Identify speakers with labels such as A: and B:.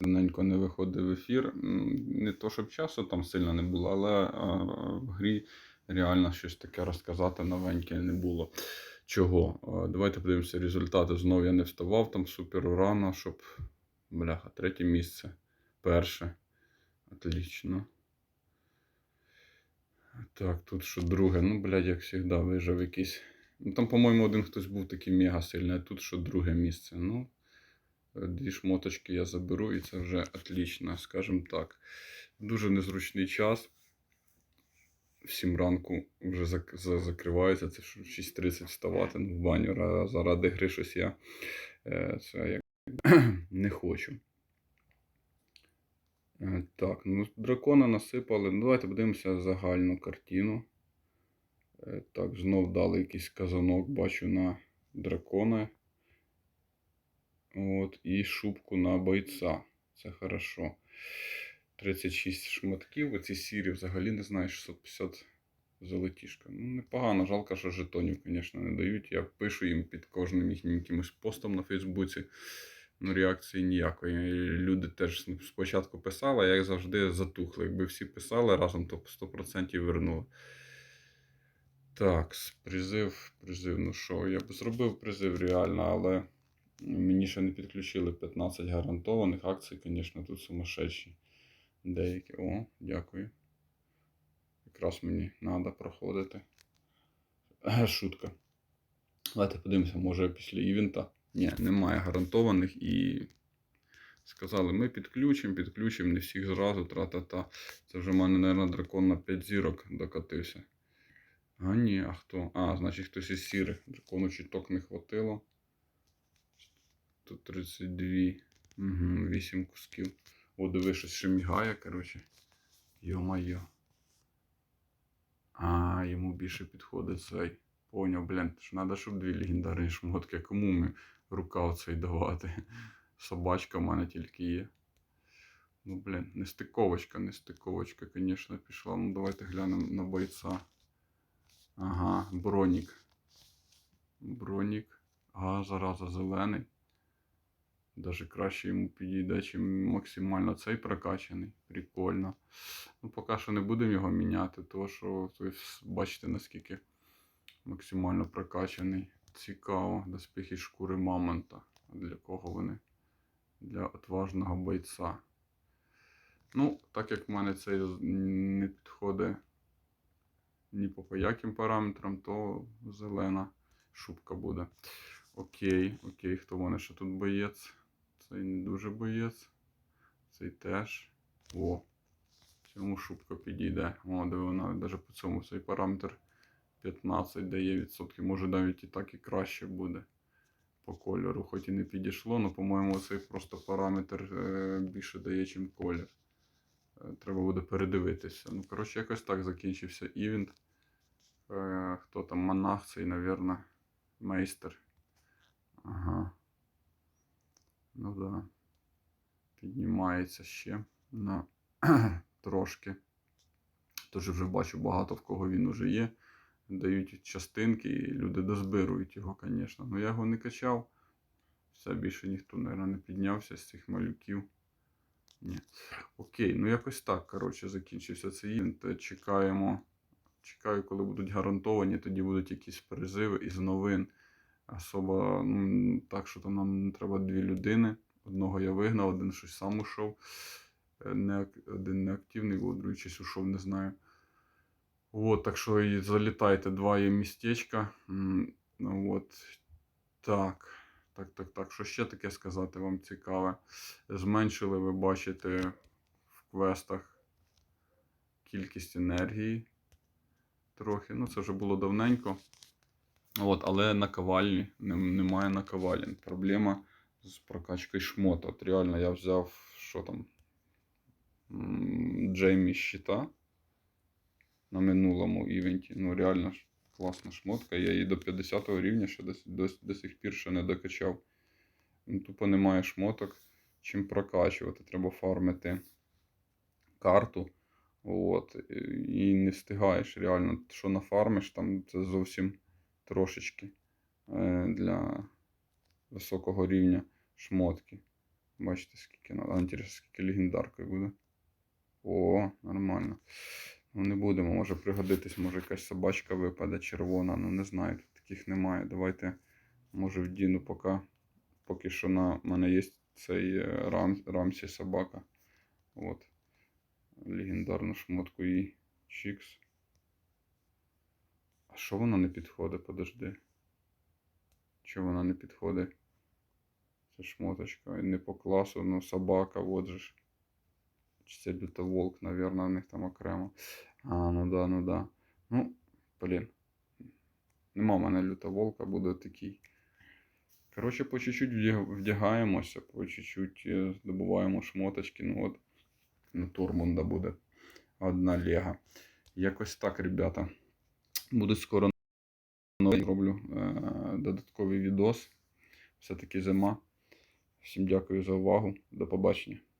A: давненько не виходив в ефір. Не то, щоб часу там сильно не було, але в грі реально щось таке розказати новеньке не було. Чого? Давайте подивимося результати. Знову я не вставав там супер рано, щоб. Бляха, третє місце. Перше. Отлично. Так, тут що друге. Ну, блядь, як завжди, вижив якийсь. Ну, там, по-моєму, один хтось був такий мега сильний, а тут що друге місце. Ну, дві шмоточки я заберу, і це вже отлично, скажімо так. Дуже незручний час. В 7 ранку вже закривається. Це 6.30 вставати ну, в баню. Заради гри щось я е, це як не хочу. Е, Так, ну дракона насипали. Ну, давайте подивимося загальну картину. Е, Так, знов дали якийсь казанок, бачу на дракона. От, і шубку на бойця. Це хорошо. 36 шматків. Оці сірі взагалі не знаю, 650 золотішка. Ну, непогано, жалко, що жетонів, звісно, не дають. Я пишу їм під кожним їхнім якимось постом на Фейсбуці. Ну, реакції ніякої. Люди теж спочатку писали, як завжди затухли. Якби всі писали разом, то 100% вернули. Так, призив, призив. Ну що, я б зробив призив реально, але мені ще не підключили 15 гарантованих акцій, звісно, тут сумасшедші. Деякі. О, дякую. Якраз мені треба проходити. Е, Шутка. Давайте подивимося, може після івента. Ні, немає гарантованих і сказали, ми підключимо, підключимо, не всіх зразу, тра-та-та. Це вже в мене, мабуть, дракон на 5 зірок докатився. А ні, а хто? А, значить хтось із сірих. Дракону чуток не хватило. Тут 32. Угу, 8 кусків. О, диви, щось ще мігає, коротше. Йо-майо. А, йому більше підходить цей. Поняв, блін, ж треба, щоб дві легендарні шмотки. Кому ми рука оцей давати? Собачка в мене тільки є. Ну, блін, нестиковочка, нестиковочка, звісно, пішла. Ну, давайте глянемо на бойця. Ага, бронік. Бронік. Ага, зараза зелений. Даже краще йому підійде, чим максимально цей прокачаний. Прикольно. Ну, поки що не будемо його міняти, тому що ви бачите, наскільки максимально прокачаний. Цікаво. Доспіхи шкури мамонта. Для кого вони? Для отважного бойця. Ну, так як в мене цей не підходить ні по яким параметрам, то зелена шубка буде. Окей, окей, хто в мене ще тут боєць? Цей не дуже боєць. Цей теж. О, цьому шубка підійде. О, диви, вона навіть по цьому цей параметр 15 дає відсотки. Може навіть і так і краще буде по кольору. Хоч і не підійшло, але, по-моєму, цей просто параметр е, більше дає, ніж колір. Е, Треба буде передивитися. Ну, коротше, якось так закінчився івент. Е, Хто там? Монах цей, навірно, мейстер. Ага. Ну да. Піднімається ще на трошки. Тож вже бачу багато в кого він уже є. Дають частинки і люди дозбирують його, звісно. Ну я його не качав. Все більше ніхто, мабуть, не піднявся з цих малюків. Ні. Окей, ну якось так, коротше, закінчився цей івент. Чекаємо. Чекаю, коли будуть гарантовані, тоді будуть якісь призиви із новин. Особо ну, так, що там нам треба дві людини. Одного я вигнав, один щось сам ушов. Е, Не, один неактивний, був, другий щось ушов, не знаю. От, так що і залітайте, два є містечка. Ну от. Так. Так, так, так. Що ще таке сказати вам цікаве? Зменшили, ви бачите, в квестах кількість енергії. Трохи. Ну, це вже було давненько. От, але наковальні нем- немає наковалень. Проблема з прокачкою шмота. От реально я взяв, що там, Джеймі щита на минулому івенті. Ну, реально класна шмотка. Я її до 50 рівня ще до, до, до сих пір ще не докачав. Ну, тупо немає шмоток, чим прокачувати. Треба фармити карту. От, і не встигаєш реально. Що нафармиш, там це зовсім трошечки е, для високого рівня шмотки. Бачите, скільки надо. Інтересно, скільки легендаркою буде. О, нормально. Ну не будемо, може пригодитись, може якась собачка випаде червона, ну не знаю, тут таких немає. Давайте, може, вдіну поки, поки що на мене є цей е, рам, рамсі собака. От. Легендарну шмотку і Чікс. Що вона не підходить? Подожди. Чого вона не підходить? Це шмоточка. Не по класу, ну собака, от же ж. Чи це лютоволк, наверное, у них там окремо. А, ну да, ну да. Ну, блін. Нема в мене лютоволка, буде такий. Коротше, по чуть-чуть вдягаємося, по чуть-чуть е, здобуваємо шмоточки. Ну от, на Турмунда буде одна лего. Якось так, ребята. Буде скоро новий роблю е, додатковий відос. Все-таки зима. Всім дякую за увагу. До побачення.